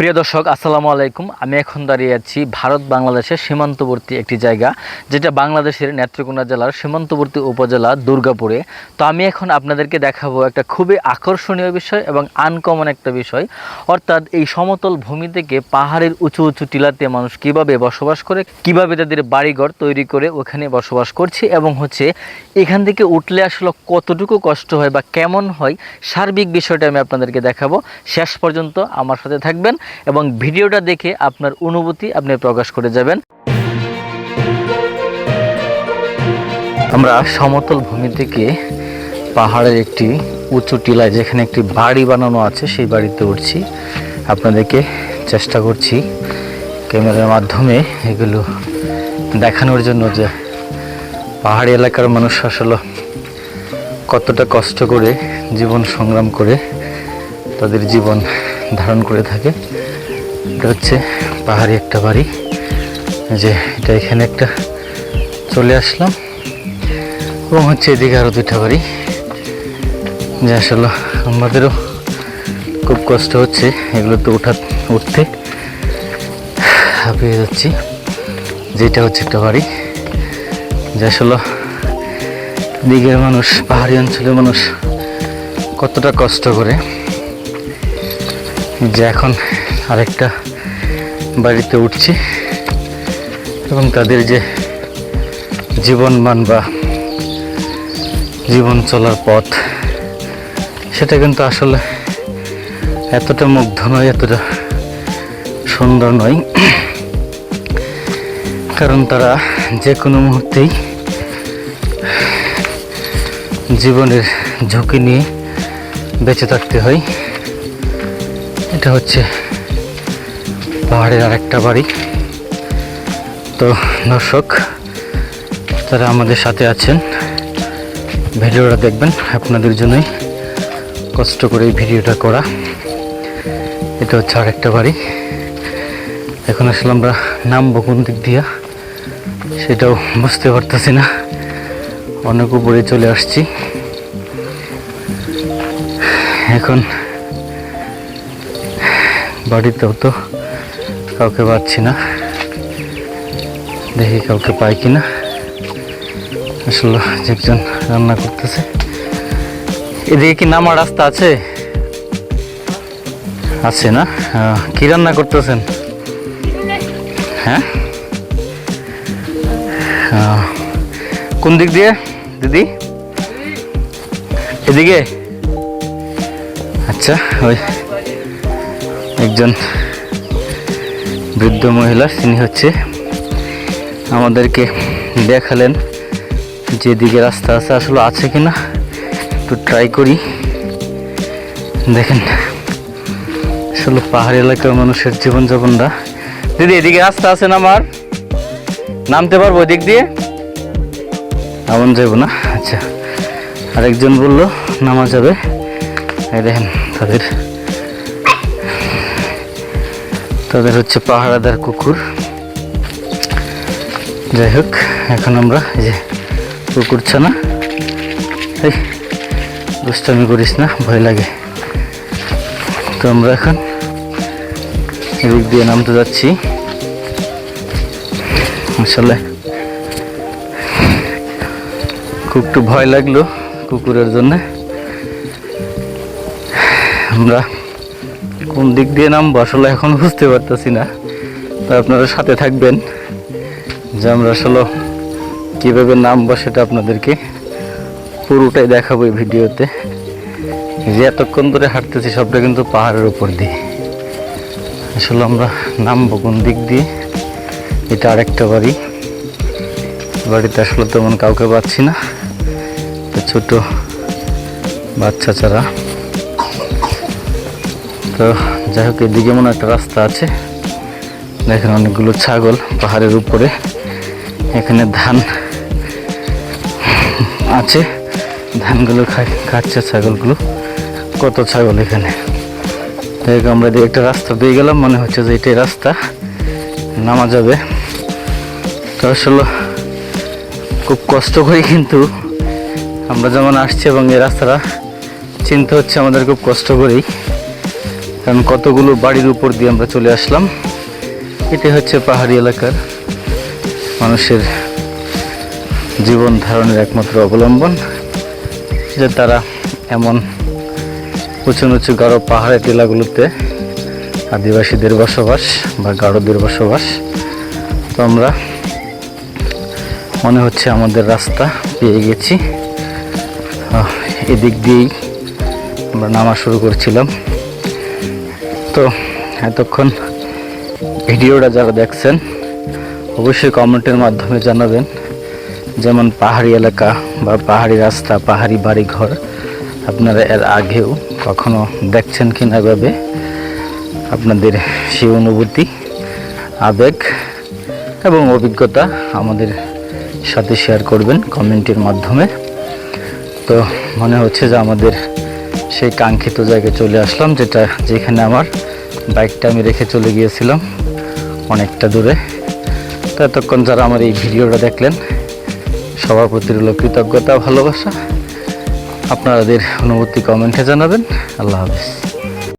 প্রিয় দর্শক, আসসালামু আলাইকুম। আমি এখন দাঁড়িয়ে আছি ভারত বাংলাদেশের সীমান্তবর্তী একটি জায়গা, যেটা বাংলাদেশের নেত্রকোনা জেলার সীমান্তবর্তী উপজেলা দুর্গাপুরে। তো আমি এখন আপনাদেরকে দেখাবো একটা খুবই আকর্ষণীয় বিষয় এবং আনকমন একটা বিষয়। অর্থাৎ এই সমতল ভূমি থেকে পাহাড়ের উঁচু উঁচু টিলাতে মানুষ কীভাবে বসবাস করে, কীভাবে তাদের বাড়িঘর তৈরি করে ওখানে বসবাস করছে এবং হচ্ছে এখান থেকে উঠলে আসলে কতটুকু কষ্ট হয় বা কেমন হয়, সার্বিক বিষয়টা আমি আপনাদেরকে দেখাবো। শেষ পর্যন্ত আমার সাথে থাকবেন। এবং ভিডিওটা দেখে আপনার অনুভূতি আপনি প্রকাশ করে যাবেন। আমরা সমতল ভূমি থেকে পাহাড়ের একটি উঁচু টিলায় যেখানে একটি বাড়ি বানানো আছে, সেই বাড়িতে উঠছি। আপনাদেরকে চেষ্টা করছি ক্যামেরার মাধ্যমে এগুলো দেখানোর জন্য যে পাহাড়ি এলাকার মানুষ আসলে কতটা কষ্ট করে জীবন সংগ্রাম করে তাদের জীবন ধারণ করে থাকে। এটা হচ্ছে পাহাড়ি একটা বাড়ি। যে এটা এখানে একটা চলে আসলাম। এবং হচ্ছে এদিকে আরও দুইটা বাড়ি। যে আসলে আমাদেরও খুব কষ্ট হচ্ছে এগুলোতে উঠা উঠতে। হাঁপিয়ে যাচ্ছি। যেটা হচ্ছে একটা বাড়ি। যে আসলে দিকের মানুষ, পাহাড়ি অঞ্চলের মানুষ কতটা কষ্ট করে। যে এখন আরেকটা বাড়িতে উঠছি এবং তাদের যে জীবনমান বা জীবন চলার পথ, সেটা কিন্তু আসলে এতটা মুগ্ধ নয়, এতটা সুন্দর নয়। কারণ তারা যে কোনো মুহূর্তেই জীবনের ঝুঁকি নিয়ে বেঁচে থাকতে হয়। এটা হচ্ছে পাহাড়ের আরেকটা বাড়ি। তো দর্শক তারা আমাদের সাথে আছেন, ভিডিওটা দেখবেন, আপনাদের জন্যই কষ্ট করে এই ভিডিওটা করা। এটা হচ্ছে আরেকটা বাড়ি। এখন আসলে আমরা নামবো কোন দিক দিয়া, সেটাও বুঝতে পারতেছি না। অনেক উপরে চলে আসছি। এখন বাড়িতেও তো কাউকে পাচ্ছি না। দেখি কাউকে পাই কি না আসলে একজন রান্না করতেছে। এদিকে কি নামার রাস্তা আছে? আছে না? কি রান্না করতেছেন? হ্যাঁ? কোন দিক দিয়ে দিদি? এদিকে? আচ্ছা ওই একজন বৃদ্ধ মহিলা, তিনি হচ্ছে আমাদেরকে দেখালেন যেদিকে রাস্তা আছে, আসলে আছে কিনা একটু ট্রাই করি। দেখেন, আসলে পাহাড়ি এলাকার মানুষের জীবনযাপনটা। দিদি, এদিকে রাস্তা আছে না আমার নামতে পারব দিক দিয়ে? এমন যাব না? আচ্ছা আরেকজন বলল, নামা যাবে। দেখেন, তাদের তাদের হচ্ছে পাহাড়াদার কুকুর। যাই হোক, এখন আমরা এই যে কুকুর ছানা। এই, দুষ্টামি করিস না, ভয় লাগে। তো আমরা এখন এদিক দিয়ে নামতে যাচ্ছি। আসলে খুব একটু ভয় লাগল কুকুরের জন্য। আমরা কোন দিক দিয়ে নামবো আসলে এখন বুঝতে পারতেছি না। তো আপনারা সাথে থাকবেন যে আমরা আসলে কীভাবে নামবো সেটা আপনাদেরকে পুরোটাই দেখাবো এই ভিডিওতে। যে এতক্ষণ ধরে হাঁটতেছি, সবটা কিন্তু পাহাড়ের উপর দিয়ে। আসলে আমরা নামবো কোন দিক দিয়ে? এটা আরেকটা বাড়ি। বাড়িতে আসলে তেমন কাউকে পাচ্ছি না। ছোট বাচ্চা ছাড়া। তো যাই হোক, এদিকে মনে একটা রাস্তা আছে। দেখেন অনেকগুলো ছাগল পাহাড়ের উপরে। এখানে ধান আছে। ধানগুলো খাচ্ছে ছাগলগুলো। কত ছাগল এখানে? দেখ আমরা এদিকে একটা রাস্তা দিয়ে গেলাম। মনে হচ্ছে যে এটাই রাস্তা। নামা যাবে। তো আসলে খুব কষ্ট করে কিন্তু আমরা যেমন আসছি এবং এই রাস্তাটা চিনতে হচ্ছে, আমাদের খুব কষ্ট করেই। কারণ কতগুলো বাড়ির উপর দিয়ে আমরা চলে আসলাম। এটি হচ্ছে পাহাড়ি এলাকার মানুষের জীবন ধারণের একমাত্র অবলম্বন। যে তারা এমন উঁচু উঁচু গাঢ় পাহাড়ের টিলাগুলোতে আদিবাসীদের বসবাস বা গাঢ়দের বসবাস। তো আমরা মনে হচ্ছে আমাদের রাস্তা পেয়ে গেছি। এদিক দিয়েই আমরা নামা শুরু করছিলাম। তো এতক্ষণ ভিডিওটা যারা দেখছেন, অবশ্যই কমেন্টের মাধ্যমে জানাবেন। যেমন পাহাড়ি এলাকা বা পাহাড়ি রাস্তা, পাহাড়ি বাড়ি ঘর আপনারা এর আগেও কখনো দেখছেন কিনা এভাবে আপনাদের সেই অনুভূতি, আবেগ এবং অভিজ্ঞতা আমাদের সাথে শেয়ার করবেন কমেন্টের মাধ্যমে। তো মনে হচ্ছে যে আমাদের সেই কাঙ্ক্ষিত জায়গায় চলে আসলাম, যেটা যেখানে আমার বাইকটা আমি রেখে চলে গিয়েছিলাম অনেকটা দূরে। তো এতক্ষণ যারা আমার এই ভিডিওটা দেখলেন, সবার প্রতি রইল কৃতজ্ঞতা, ভালোবাসা। আপনাদের অনুভূতি কমেন্টে জানাবেন। আল্লাহ হাফিজ।